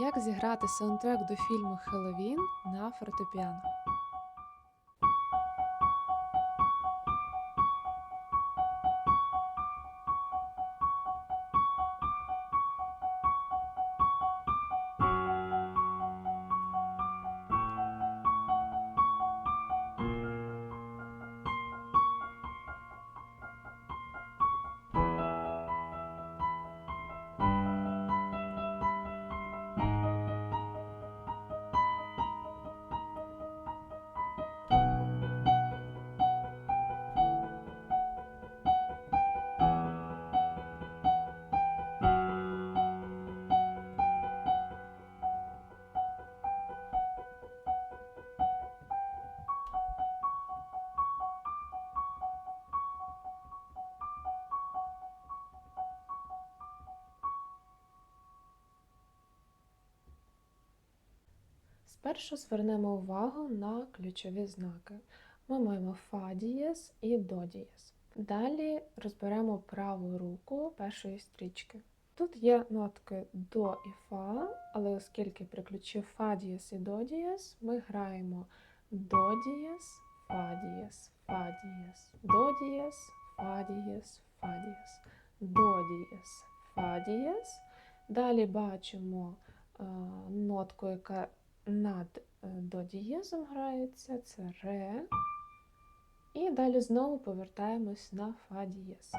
Як зіграти саундтрек до фільму Хеллоуін на фортепіано? Спершу звернемо увагу на ключові знаки. Ми маємо фа дієз і до дієз. Далі розберемо праву руку першої стрічки. Тут є нотки до і фа, але оскільки при ключі фа дієз і до дієз, ми граємо до дієз, фа дієз, фа дієз, до дієз, фа дієз, фа дієз, до дієз, фа дієз. Далі бачимо е, нотку, яка над е, до дієзом грається, це ре. І далі знову повертаємось на фа дієз.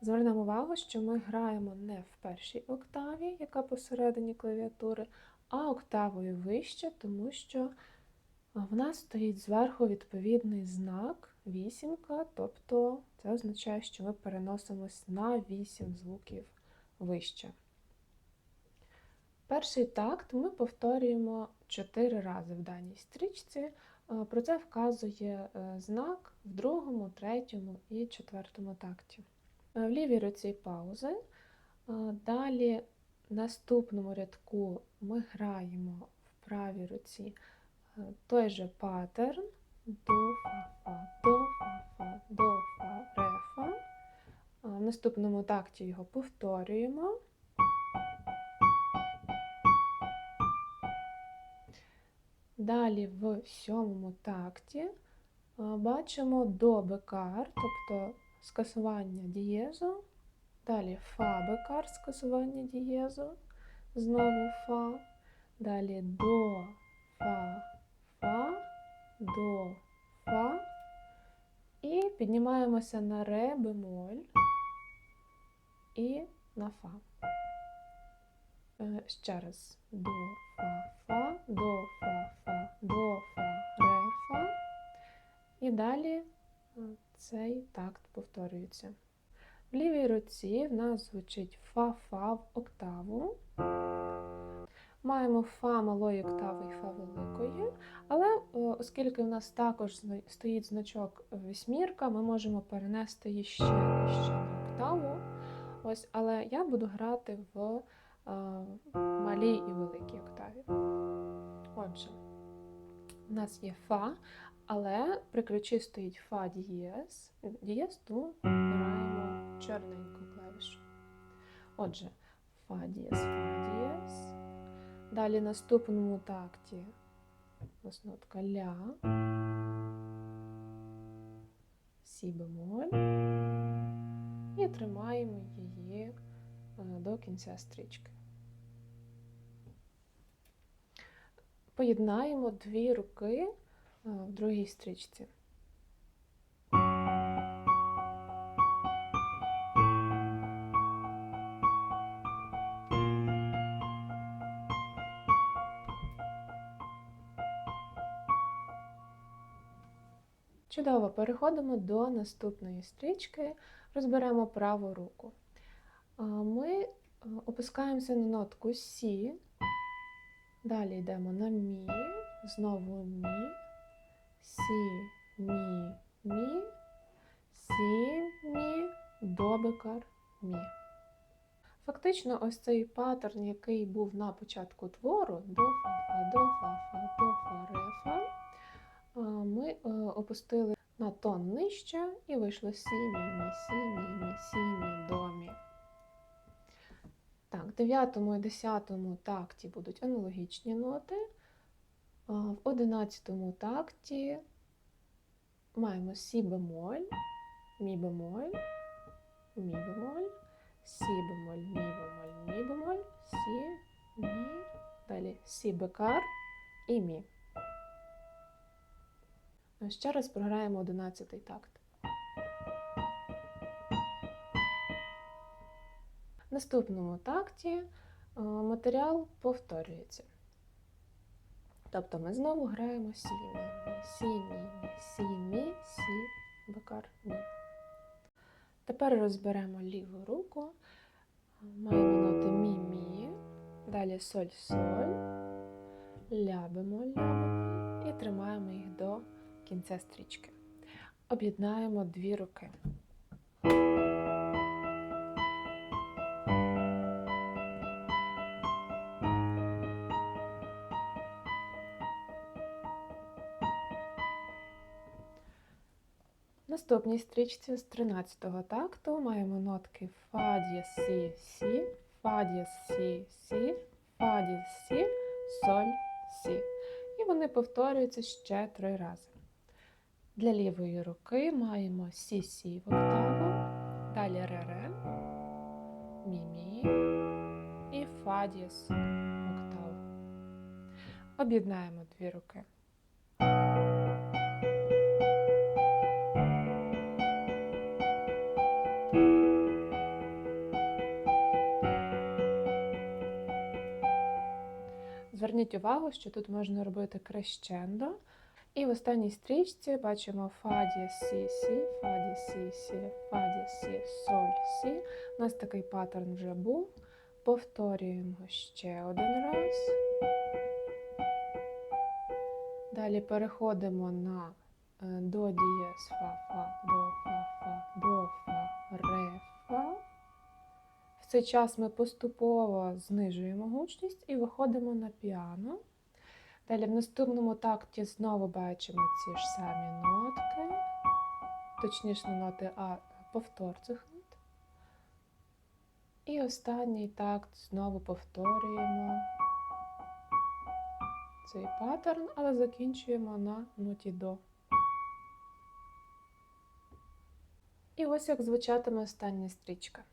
Звернемо увагу, що ми граємо не в першій октаві, яка посередині клавіатури, а октавою вище, тому що в нас стоїть зверху відповідний знак вісімка, тобто це означає, що ми переносимось на 8 звуків вище. Перший такт ми повторюємо 4 рази в даній стрічці. Е, Про це вказує е, знак в другому, третьому і четвертому такті. Е, В лівій руці паузи. Далі в наступному рядку ми граємо в правій руці той же паттерн до фа фа, до фа фа, до фа, ре фа. В наступному такті його повторюємо. Далі в сьомому такті бачимо до бекар, тобто скасування дієзу. Далі фа бекар, скасування дієзу. Знову фа. Далі до фа, фа, до фа. І піднімаємося на ре бемоль і на фа. Е, Ще раз до фа, фа, до фа, фа, до фа, ре, фа. І далі е, цей такт повторюється. В лівій руці в нас звучить фа-фа в октаву. Маємо фа малої октави і фа великої, але е, оскільки в нас також стоїть значок вісьмірка, ми можемо перенести її ще нижче на октаву. Ось, але я буду грати в малій і великій октаві. Отже, у нас є фа, але при ключі стоїть фа дієз. Дієз, тому граємо чорненьку клавішу. Отже, фа дієз, фа дієз. Далі наступному такті у нас нотка ля, сі бемоль. І тримаємо її е, до кінця стрічки. Поєднаємо дві руки е, в другій стрічці. Чудово, переходимо до наступної стрічки, розберемо праву руку. Ми е, опускаємося на нотку Сі, далі йдемо на Мі, знову Мі, Сі, Мі, Мі, Сі, Мі, до бекар, Мі. Фактично, ось цей паттерн, який був на початку твору, до фа, фа, до фа, фа, до фа, ре, фа, ми е, опустили на тон нижче і вийшло сі, мі, мі, сі, мі, мі, сі, мі, до, мі. Так, в 9 і 10 такті будуть аналогічні ноти. А В 11 такті маємо сі бемоль, мі бемоль, мі бемоль, сі бемоль, мі бемоль, мі бемоль, сі, мі, далі сі бекар і мі. Ще раз програємо 11 такт. Наступному такті е, матеріал повторюється. Тобто ми знову граємо сі, мі, мі, сі, мі, сі, бекар, мі. Тепер розберемо ліву руку. Маємо ноти мі, мі, далі соль, соль, ля бемоль, ля бемоль і тримаємо їх до кінця стрічки. Об'єднаємо дві руки. Наступній стрічці з 13-го такту маємо нотки фа дієс сі сі, фа дієс сі сі, фа дієс сі, соль сі. І вони повторюються ще три рази. Для лівої руки маємо сі сі в октаву, далі ре ре, мі мі і фа дієс в октаву. Об'єднаємо дві руки. Зверніть увагу, що тут можна робити крещендо. І в останній стрічці бачимо фа дієс сі сі, фа дієс сі сі, фа дієс сі, соль сі. У нас такий паттерн вже був. Повторюємо ще один раз. Далі переходимо на е, до дієс фа, фа, до фа, В цей час ми поступово знижуємо гучність і виходимо на піано. Далі в наступному такті знову бачимо ці ж самі нотки, точніше ноти, а повтор цих нот. І останній такт знову повторюємо цей паттерн, але закінчуємо на ноті до. І ось як звучатиме остання стрічка.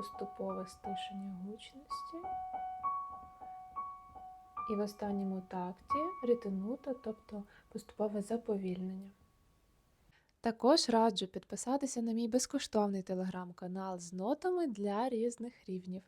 Поступове стишення гучності. І в останньому такті рітинута, тобто поступове заповільнення. Також раджу підписатися на мій безкоштовний телеграм-канал з нотами для різних рівнів.